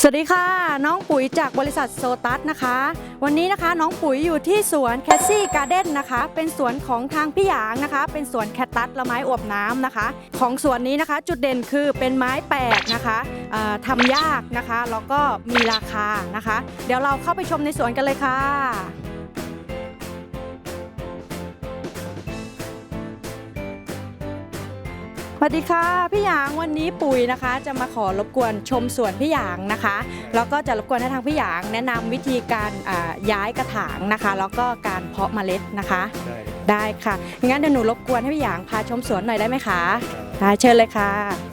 สวัสดีค่ะ น้องปุ๋ยจากบริษัทโซตัสนะคะ วันนี้นะคะน้องปุ๋ยอยู่ที่สวนแคสซี่การ์เด้นนะคะ เป็นสวนของทางพี่หยางนะคะ เป็นสวนแคตตัสละไม้อวบน้ำนะคะ ของสวนนี้นะคะ จุดเด่นคือเป็นไม้แปลกนะคะเอ่อทำยากนะคะแล้วก็มีราคานะคะ เดี๋ยวเราเข้าไปชมในสวนกันเลยค่ะ สวัสดีค่ะพี่หยางวันนี้ปุ๋ยนะคะ จะมาขอรบกวนชมสวนพี่หยางนะคะแล้วก็จะรบกวนให้ทางพี่หยางแนะนำวิธีการอ่าย้ายกระถางนะคะ แล้วก็การเพาะเมล็ดนะคะได้ได้ค่ะงั้นเดี๋ยวหนูรบกวนให้พี่หยางพาชมสวนหน่อยได้ไหมคะได้เชิญเลยค่ะ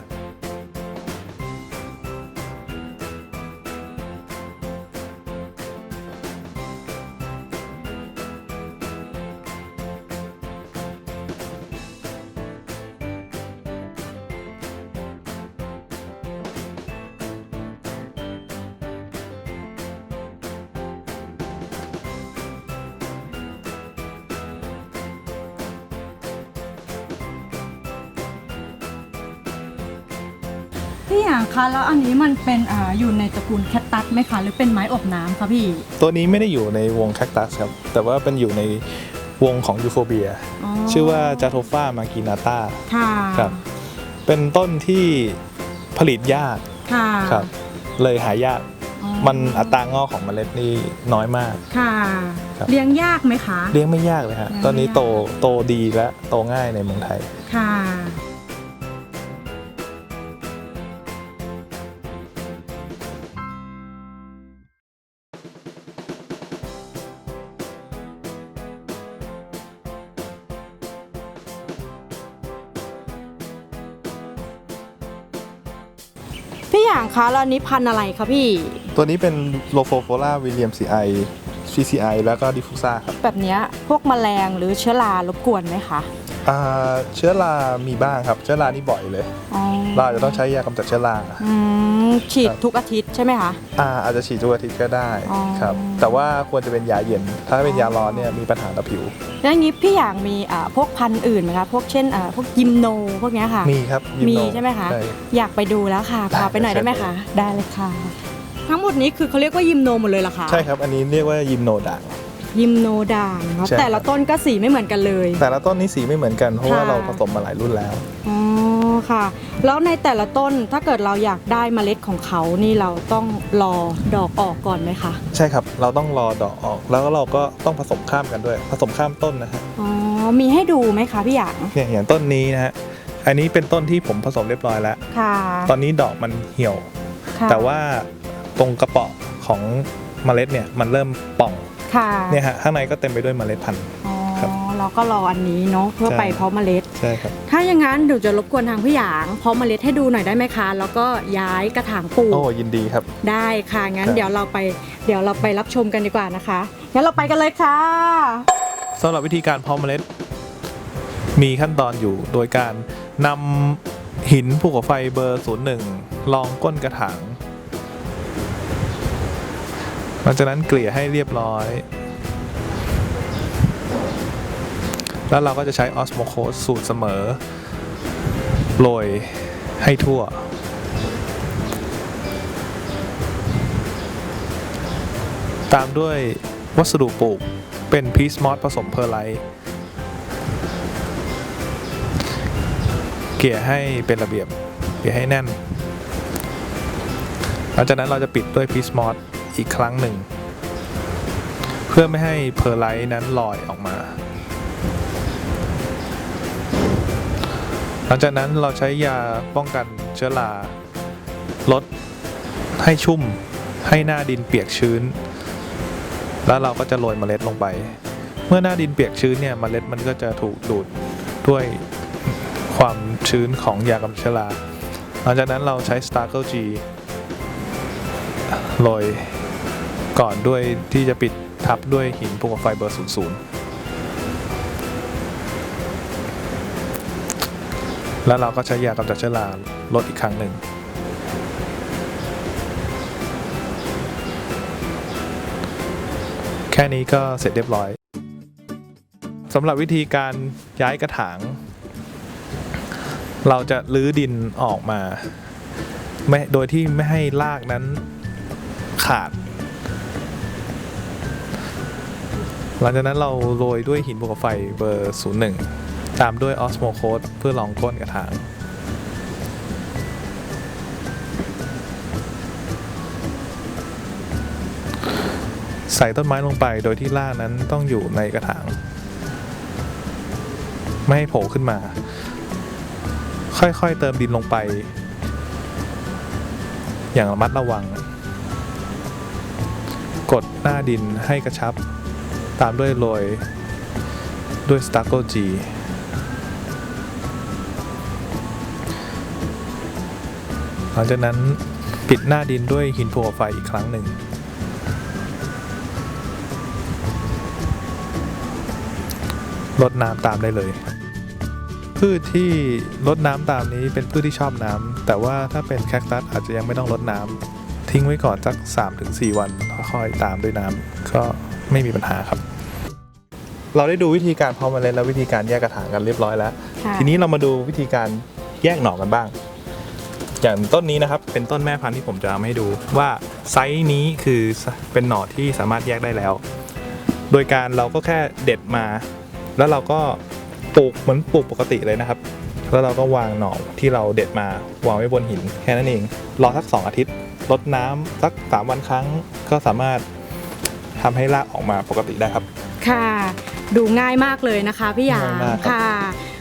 พี่หยางคะแล้วอันนี้มันเป็นอ่าอยู่ในตระกูลแคตตัสไหมคะหรือเป็นไม้อบน้ำคะพี่ตัวนี้ไม่ได้อยู่ในวงแคคตัสครับ แต่ว่าเป็นอยู่ในวงของยูโฟเบีย ชื่อว่าจาโทฟามากินาตาค่ะครับ เป็นต้นที่ผลิตยากค่ะครับ เลยหายากอ๋อมันอัตรางอกของเมล็ดนี่น้อยมาก ค่ะครับเลี้ยงยากไหมคะ เลี้ยงไม่ยากเลยฮะเลี้ยงไม่ตอนนี้โตยากโตดีและโตง่ายในเมืองไทย ค่ะ พี่อย่างคะแล้วอันนี้พันธุ์อะไรคะพี่ ตัวนี้เป็นโลโฟโฟล่าวิลเลียมซีไอ CCI แล้วก็ดิฟูซ่าครับแบบเนี้ยพวกแมลงหรือเชื้อรารบกวนไหมคะอ่าเชื้อรามีบ้างครับเชื้อรานี่บ่อยเลย อ๋อเราอาจจะต้องใช้ยากำจัดเชื้อรา อืมฉีดครับ ทุกอาทิตย์ใช่ไหมคะ อ่าอาจจะฉีดทุกอาทิตย์ก็ได้อ๋อ ครับ แต่ว่าควรจะเป็นยาเย็น ถ้าเป็นยาร้อนเนี่ยมีปัญหาต่อผิว แล้วอย่างนี้พี่อย่างมีอ่าพวกพันธุ์อื่นไหมคะพวกเช่นอ่าพวกยิมโนพวกเนี้ยค่ะ มีครับยิมีโนใช่ไหมคะใช่อยากไปดูแล้วค่ะได้พาไปหน่อยเชิได้ญไหมคะ ได้เลยค่ะ ทั้งหมดนี้คือเขาเรียกว่ายิมโนหมดเลยเหรอคะใช่ครับ อันนี้เรียกว่ายิมโนด่าง ยิมโนด่างเนอะใช่แต่ละต้นก็สีไม่เหมือนกันเลย แต่ละต้นนี้สีไม่เหมือนกันเพราะว่าค่ะ เราผสมมาหลายรุ่นแล้ว อ๋อค่ะ แล้วในแต่ละต้นถ้าเกิดเราอยากได้เมล็ดของเขานี่เราต้องรอดอกออกก่อนไหมคะใช่ครับ เราต้องรอดอกออก แล้วก็เราก็ต้องผสมข้ามกันด้วย ผสมข้ามต้นนะฮะอ๋อมีให้ดูไหมคะพี่หยางเนี่ยอย่างต้นนี้นะฮะอันนี้เป็นต้นที่ผมผสมเรียบร้อยแล้ว ค่ะตอนนี้ดอกมันเหี่ยว ค่ะแต่ว่า ตรงกระเป๋อของเมล็ดเนี่ยมันเริ่มป่องค่ะเนี่ยฮะข้างในก็เต็มไปด้วยเมล็ดพันธุ์ อ๋อครับเราก็รออันนี้เนาะเพื่อใช่ ไปเพาะเมล็ด ใช่ครับ ถ้าอย่างนั้นเดี๋ยวจะรบกวนทางพี่หยางเพาะเมล็ดให้ดูหน่อยได้ไหมคะ แล้วก็ย้ายกระถางปลูกโอ้ยินดีครับ ได้ค่ะงั้นครับ เดี๋ยวเราไปเดี๋ยวเราไปรับชมกันดีกว่านะคะงั้นเราไปกันเลยค่ะ สำหรับวิธีการเพาะเมล็ด มีขั้นตอนอยู่โดยการนำหินภูเขาไฟเบอร์ 01ลองก้นกระถาง หลังจากนั้นเกลี่ยให้เรียบร้อย แล้วเราก็จะใช้ออสโมโคสสูตรเสมอโรยให้ทั่ว ตามด้วยวัสดุปลูกเป็นพีซมอสผสมเพอร์ไลเกลี่ยให้เป็นระเบียบ เกลี่ยให้แน่น หลังจากนั้นเราจะปิดด้วยพีซมอส อีกครั้งหนึ่ง เพื่อไม่ให้เพอร์ไลท์นั้นลอยออกมา หลังจากนั้นเราใช้ยาป้องกันเชื้อราลดให้ชุ่มให้หน้าดินเปียกชื้น แล้วเราก็จะโรยเมล็ดลงไป เมื่อหน้าดินเปียกชื้นเนี่ยเมล็ดมันก็จะถูกดูดด้วยความชื้นของยากำจัดเชื้อราหลังจากนั้นเราใช้ Starkle G โรย ก่อนด้วยที่จะปิดทับด้วยหินภูเขาไฟเบอร์ 00 แล้วเราก็ใช้ยากำจัดเชื้อราลดอีกครั้งหนึ่งแค่นี้ก็เสร็จเรียบร้อยสำหรับวิธีการย้ายกระถาง เราจะลื้อดินออกมาไม่โดยที่ไม่ให้รากนั้นขาด หลังจากนั้นเราโรยด้วยหินภูเขาไฟเบอร์ 01 ตามด้วยออสโมโคดเพื่อรองก้นกระถางใส่ต้นไม้ลงไปโดยที่รากนั้นต้องอยู่ในกระถาง ไม่ให้โผล่ขึ้นมา ค่อยๆเติมดินลงไป อย่างระมัดระวัง กดหน้าดินให้กระชับ ตามด้วยโรยด้วยสตาร์โกจีหลังจากนั้นปิดหน้าดินด้วยหินภูเขาไฟอีกครั้งหนึ่งรดน้ำตามได้เลย พืชที่รดน้ำตามนี้เป็นพืชที่ชอบน้ำแต่ว่าถ้าเป็นแคคตัสอาจจะยังไม่ต้องรดน้ำ ทิ้งไว้ก่อนสัก 3-4 วันค่อยๆตามด้วยน้ำก็ไม่มีปัญหาครับ เราได้ดูวิธีการเพาะเมล็ดและวิธีการแยกกระถางกันเรียบร้อยแล้ว ค่ะ ทีนี้เรามาดูวิธีการแยกหน่อกันบ้าง อย่างต้นนี้นะครับ เป็นต้นแม่พันธุ์ที่ผมจะเอามาให้ดูว่าไซส์นี้คือเป็นหน่อที่สามารถแยกได้แล้ว โดยการเราก็แค่เด็ดมา แล้วเราก็ปลูกเหมือนปลูกปกติเลยนะครับ แล้วเราก็วางหน่อที่เราเด็ดมาวางไว้บนหินแค่นั้นเอง รอสัก 2 อาทิตย์ รดน้ำสัก 3 วันครั้ง ก็สามารถทำให้รากออกมาปกติได้ครับ ค่ะ ดูง่ายมากเลยนะคะพี่หยางง่ายมากครับ ค่ะ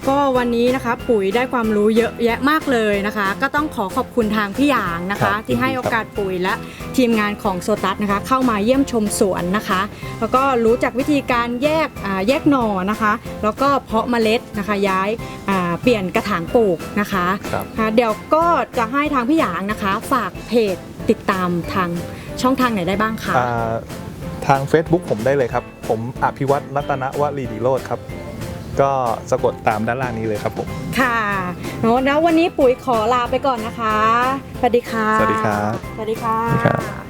ก็วันนี้นะคะปุ๋ยได้ความรู้เยอะแยะมากเลยนะคะ ก็ต้องขอขอบคุณทางพี่หยางนะคะที่ให้โอกาสปุ๋ยและทีมงานของโซตัสนะคะ เข้ามาเยี่ยมชมสวนนะคะ แล้วก็รู้จักวิธีการแยกอ่าแยกหน่อนะคะ แล้วก็เพาะเมล็ดนะคะย้ายอ่าเปลี่ยนกระถางปลูกนะคะครับค่ะเดี๋ยวก็จะให้ทางพี่หยางนะคะ ฝากเพจติดตามทางช่องทางไหนได้บ้างคะ อ่าทาง Facebook ผมได้เลยครับ ผมอภิวัตรัตนวลีดีโรธครับ ก็สะกดตามด้านล่างนี้เลยครับผม ค่ะเนอะแล้ววันนี้ปุ๋ยขอลาไปก่อนนะคะ สวัสดีค่ะ สวัสดีครับสวัสดีค่ะสวัสดีครับ